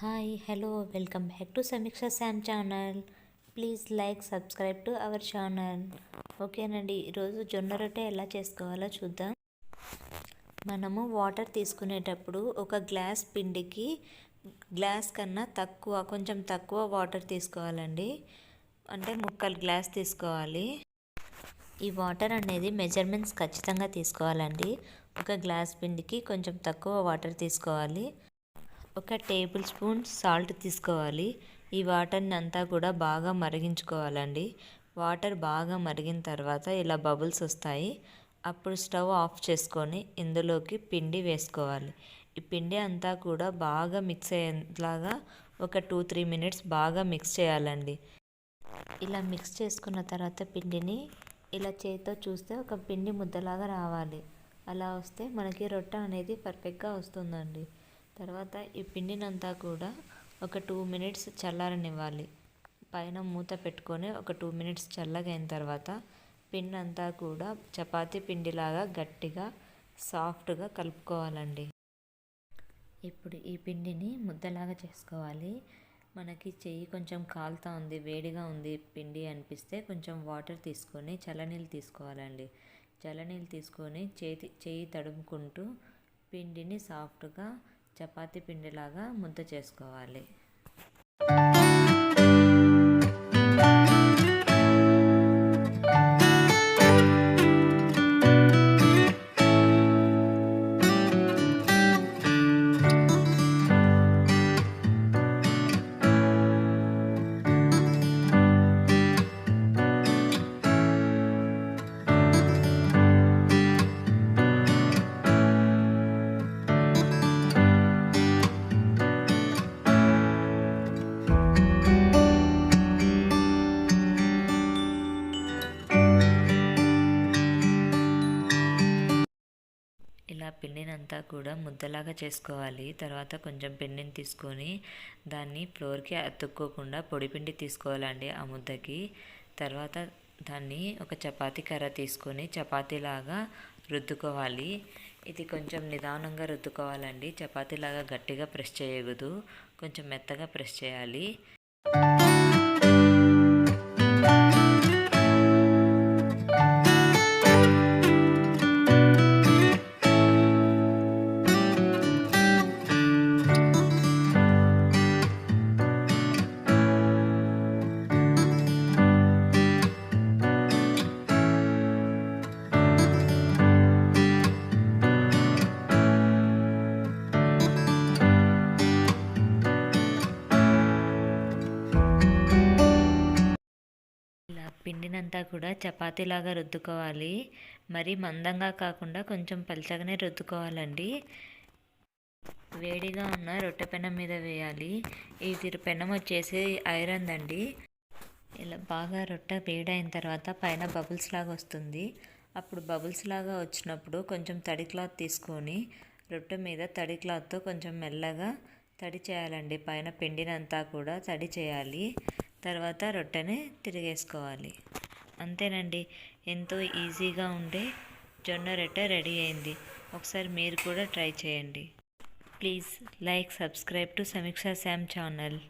Hi hello welcome back to Sameeksha Sam channel please like subscribe to our channel ఓకేనండి ఈరోజు జొన్న రొట్టె ఎలా చేసుకోవాలో చూద్దాం. మనము వాటర్ తీసుకునేటప్పుడు ఒక గ్లాస్ పిండికి గ్లాస్ కన్నా తక్కువ కొంచెం తక్కువ వాటర్ తీసుకోవాలండి. అంటే ముక్కలు గ్లాస్ తీసుకోవాలి. ఈ వాటర్ అనేది మెజర్మెంట్స్ ఖచ్చితంగా తీసుకోవాలండి. ఒక గ్లాస్ పిండికి కొంచెం తక్కువ వాటర్ తీసుకోవాలి. ఒక టేబుల్ స్పూన్ సాల్ట్ తీసుకోవాలి. ఈ వాటర్ని అంతా కూడా బాగా మరిగించుకోవాలండి. వాటర్ బాగా మరిగిన తర్వాత ఇలా బబుల్స్ వస్తాయి. అప్పుడు స్టవ్ ఆఫ్ చేసుకొని ఇందులోకి పిండి వేసుకోవాలి. ఈ పిండి అంతా కూడా బాగా మిక్స్ అయ్యేలాగా ఒక టూ త్రీ మినిట్స్ బాగా మిక్స్ చేయాలండి. ఇలా మిక్స్ చేసుకున్న తర్వాత పిండిని ఇలా చేతితో చూస్తే ఒక పిండి ముద్దలాగా రావాలి. అలా వస్తే మనకి రొట్టె అనేది పర్ఫెక్ట్గా వస్తుందండి. తర్వాత ఈ పిండినంతా కూడా ఒక టూ మినిట్స్ చల్లారనివ్వాలి. పైన మూత పెట్టుకొని ఒక టూ మినిట్స్ చల్లగా అయిన తర్వాత పిండి అంతా కూడా చపాతి పిండిలాగా గట్టిగా సాఫ్ట్గా కలుపుకోవాలండి. ఇప్పుడు ఈ పిండిని ముద్దలాగా చేసుకోవాలి. మనకి చెయ్యి కొంచెం కాలుతా ఉంది వేడిగా ఉంది పిండి అనిపిస్తే కొంచెం వాటర్ తీసుకొని చల్లనీళ్ళు తీసుకోవాలండి. చల్లనీళ్ళు తీసుకొని చేతి చెయ్యి తడుముకుంటూ పిండిని సాఫ్ట్గా చపాతీ పిండిలాగా ముద్ద చేసుకోవాలి. ఆ పిండినంతా కూడా ముద్దలాగా చేసుకోవాలి. తర్వాత కొంచెం పిండిని తీసుకొని దాన్ని ఫ్లోర్కి అతుక్కోకుండా పొడిపిండి తీసుకోవాలండి ఆ ముద్దకి. తర్వాత దాన్ని ఒక చపాతీ కర్ర తీసుకొని చపాతీలాగా రుద్దుకోవాలి. ఇది కొంచెం నిదానంగా రుద్దుకోవాలండి. చపాతీలాగా గట్టిగా ప్రెస్ చేయకూడదు. కొంచెం మెత్తగా ప్రెస్ చేయాలి. పిండినంతా కూడా చపాతీలాగా రుద్దుకోవాలి. మరి మందంగా కాకుండా కొంచెం పలచగానే రుద్దుకోవాలండి. వేడిగా ఉన్న రొట్టె పెనం మీద వేయాలి. ఇది పెనం వచ్చేసి ఐరన్ అండి. ఇలా బాగా రొట్టె వేడైన తర్వాత పైన బబుల్స్ లాగా వస్తుంది. అప్పుడు బబుల్స్ లాగా వచ్చినప్పుడు కొంచెం తడి క్లాత్ తీసుకొని రొట్టె మీద తడి క్లాత్తో కొంచెం మెల్లగా తడి చేయాలండి. పైన పిండినంతా కూడా తడి చేయాలి. తర్వాత రొట్టెని తిరిగేసుకోవాలి. అంతేనండి. ఎంతో ఈజీగా ఉండే జొన్న రొట్టె రెడీ అయింది. ఒకసారి మీరు కూడా ట్రై చేయండి. Please like subscribe to Sameeksha Sam channel.